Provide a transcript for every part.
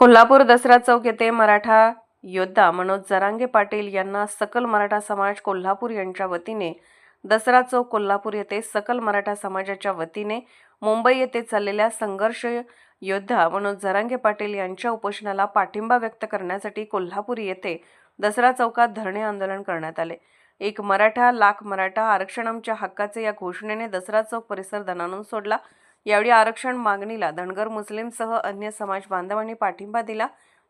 कोल्हापूर दसरा चौक येथे मराठा योद्धा मनोज जरांगे पाटील यांना सकल मराठा समाज कोल्हापूर यांच्या वतीने दसरा चौक कोल्हापूर येथे सकल मराठा समाजाच्या वतीने मुंबई येथे चाललेल्या संघर्ष योद्धा मनोज जरांगे पाटील यांच्या उपोषणाला पाठिंबा व्यक्त करण्यासाठी कोल्हापूर येथे दसरा चौकात धरणे आंदोलन करण्यात आले. एक मराठा लाख मराठा आरक्षण आमच्या हक्काचे या घोषणेने दसरा चौक परिसर दणानून सोडला. यावेळी आरक्षण मागणीला धनगर मुस्लिमसह अन्य समाज बांधवांनी पाठिंबा दिला.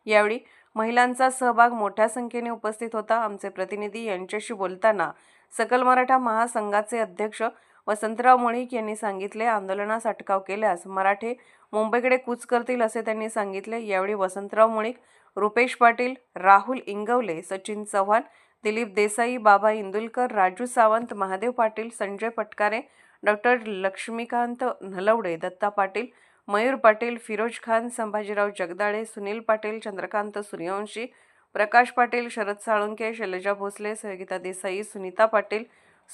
यावेळी महिलांचा सहभाग मोठ्या संख्येने उपस्थित होता. आमचे प्रतिनिधी यांच्याशी बोलताना सकल मराठा महासंघाचे अध्यक्ष वसंतराव मुळीक यांनी सांगितले आंदोलनास अटकाव केल्यास मराठे मुंबईकडे कूच करतील असे त्यांनी सांगितले. यावेळी वसंतराव मुळीक रुपेश पाटील राहुल इंगवले सचिन चव्हाण दिलीप देसाई बाबा इंदुलकर राजू सावंत महादेव पाटील संजय पटकारे डॉक्टर लक्ष्मीकांत नलवडे दत्ता पाटील मयूर पाटील फिरोज खान संभाजीराव जगदाळे सुनील पाटील चंद्रकांत सूर्यवंशी प्रकाश पाटील शरद साळुंके शैलजा भोसले सहगीता देसाई सुनीता पाटील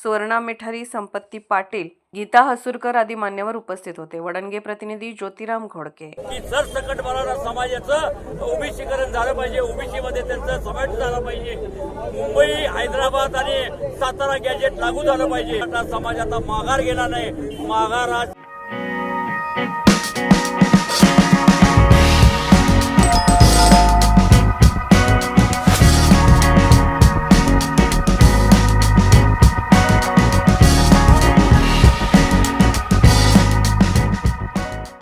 सुवर्णा मिठारी संपत्ती पाटील गीता हसूरकर आदी मान्यवर उपस्थित होते. वडणगे प्रतिनिधी ज्योतिराम घोडके. की सरसकट मराठा समाजाचं ओबीसीकरण झालं पाहिजे ओबीसी मध्ये त्यांचा समावेश झाला पाहिजे. मुंबई हैदराबाद आणि सातारा गॅजेट लागू झालं पाहिजे. मराठा समाज आता माघार गेला नाही. माघार